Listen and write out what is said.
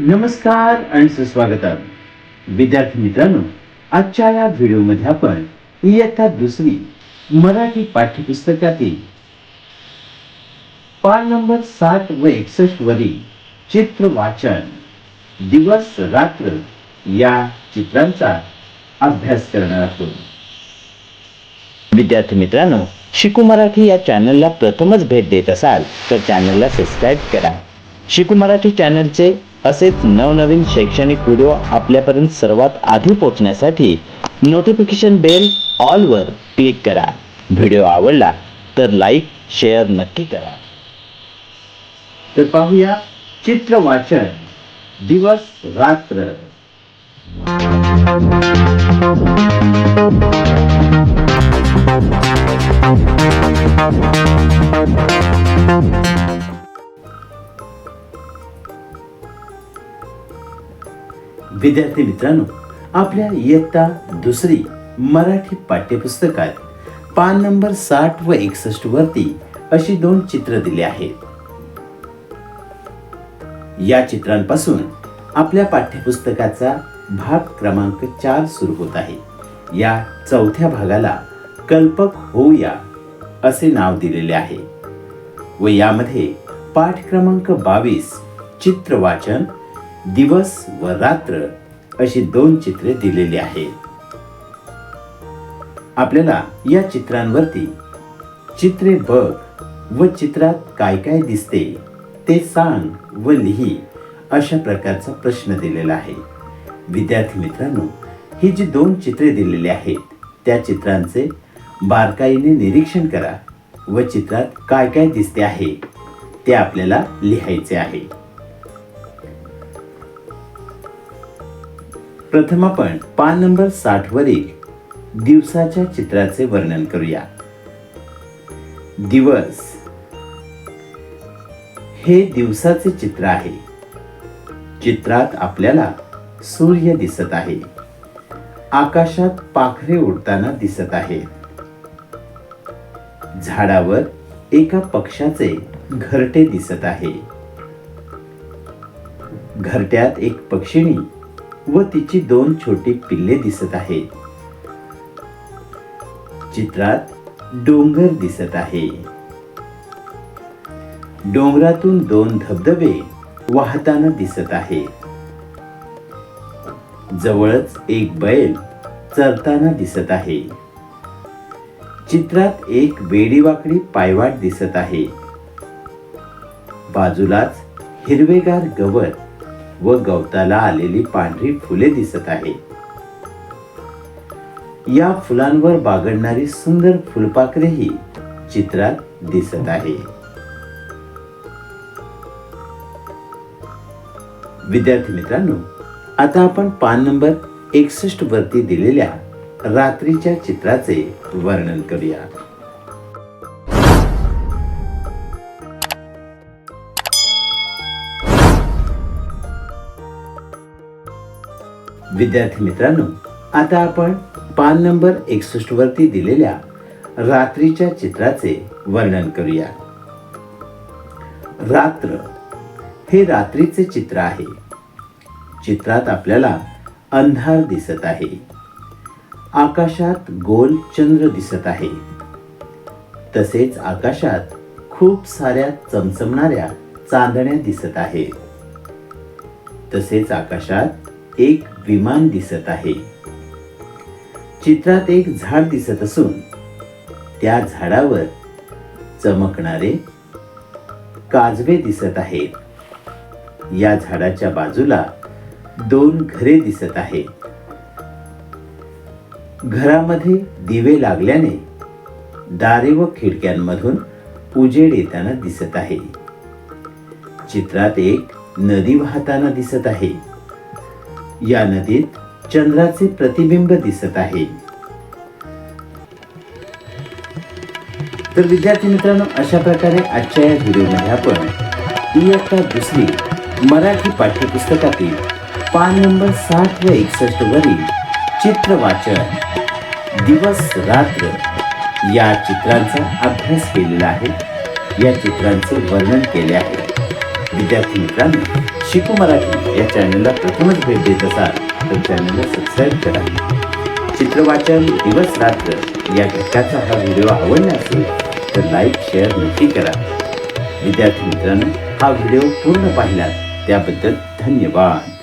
नमस्कार आणि सुस्वागतम. विद्यार्थी मित्रांनो आजच्या या व्हिडिओमध्ये आपण इयत्ता दुसरी मराठी पाठ्यपुस्तकातील पान नंबर साठ व एकसष्ट वरील चित्र वाचन दिवस रात्र या चित्रांचा अभ्यास करणार आहोत. विद्यार्थी मित्रांनो शिकू मराठी या चॅनलला प्रथमच भेट देत असाल तर चॅनलला सबस्क्राईब करा. शिकू मराठी चॅनलचे असेच नवनवीन शैक्षणिक व्हिडिओ आपल्यापर्यंत सर्वात आधी पोहोचण्यासाठी नोटिफिकेशन बेल ऑलवर क्लिक करा. व्हिडिओ आवडला तर लाईक शेअर नक्की करा. तर पाहूया चित्र वाचन दिवस रात्र. विद्यार्थी मित्रांनो आपल्या इयत्ता दुसरी मराठी पाठ्यपुस्तकात पान नंबर साठ व एकसष्ट वरती अशी दोन चित्र दिली आहेत. या चित्रांपासून आपल्या पाठ्यपुस्तकाचा भाग क्रमांक चार सुरू होत आहे. या चौथ्या भागाला कल्पक होऊया असे नाव दिलेले आहे व यामध्ये पाठ क्रमांक बावीस चित्र वाचन दिवस व रात्र अशी दोन चित्रे दिलेली आहेत. आपल्याला या चित्रांवरती चित्रे बघ व चित्रात काय काय दिसते ते सांग व लिही अशा प्रकारचा प्रश्न दिलेला आहे. विद्यार्थी मित्रांनो ही जी दोन चित्रे दिलेली आहेत त्या चित्रांचे बारकाईने निरीक्षण करा व चित्रात काय काय दिसते आहे ते आपल्याला लिहायचे आहे. प्रथम आपण पान नंबर साठ वरील दिवसाच्या चित्राचे वर्णन करूया. दिवस. हे दिवसाचे चित्र आहे. चित्रात आपल्याला सूर्य दिसत आहे. आकाशात पाखरे उडताना दिसत आहेत. झाडावर एका पक्षाचे घरटे दिसत आहे. घरट्यात एक पक्षिणी व तिची दोन छोटी पिल्ले दिसत आहेत चित्रात डोंगर दिसत आहे. डोंगरातून दोन धबधबे वाहताना दिसत आहे. जवळच एक बैल चरताना दिसत आहे. चित्रात एक वेडीवाकडी पायवाट दिसत आहे. बाजूलाच हिरवेगार गवत व गवताला आलेली पांढरी फुले दिसत आहे. या फुलांवर बागडणारी सुंदर फुलपाखरेही चित्रात दिसत आहे. विद्यार्थी मित्रांनो आता आपण पान नंबर एकसष्ट वरती दिलेल्या रात्रीच्या चित्राचे वर्णन करूया. विद्यार्थी मित्रांनो आता आपण पान नंबर एकसष्ट वरती दिलेल्या रात्रीच्या चित्राचे वर्णन करूया. रात्र हे रात्रीचे चित्र आहे. चित्रात आपल्याला अंधार दिसत आहे. आकाशात गोल चंद्र दिसत आहे. तसेच आकाशात खूप साऱ्या चमचमणाऱ्या चांदण्या दिसत आहेत तसेच आकाशात एक विमान दिसत आहे. चित्रात एक झाड दिसत असून त्या झाडावर चमकणारे काजवे दिसत आहेत. या झाडाच्या बाजूला दोन घरे दिसत आहेत. घरामध्ये दिवे लागल्याने दारे व खिडक्यांमधून उजेड येताना दिसत आहे. चित्रात एक नदी वाहताना दिसत आहे. या नदीत चंद्राचे प्रतिबिंब दिसत आहे. तर विद्यार्थी मित्रांनो अशा प्रकारे आजच्या या व्हिडिओमध्ये आपण इयत्ता दुसरी मराठी पाठ्यपुस्तकातील पान नंबर साठ व एकसष्ट वरील चित्र वाचन दिवस रात्र या चित्रांचा अभ्यास केलेला आहे. या चित्रांचे वर्णन केले आहे. विद्यार्थी मित्रांनो शिकू मराठी या चॅनलला प्रथमच भेट देत असाल तर चॅनलला सबस्क्राईब करा. चित्रवाचन दिवस रात्र या घटकाचा हा व्हिडिओ आवडला असेल तर लाईक शेअर नक्की करा. विद्यार्थी मित्रांनो हा व्हिडिओ पूर्ण पाहिला त्याबद्दल धन्यवाद.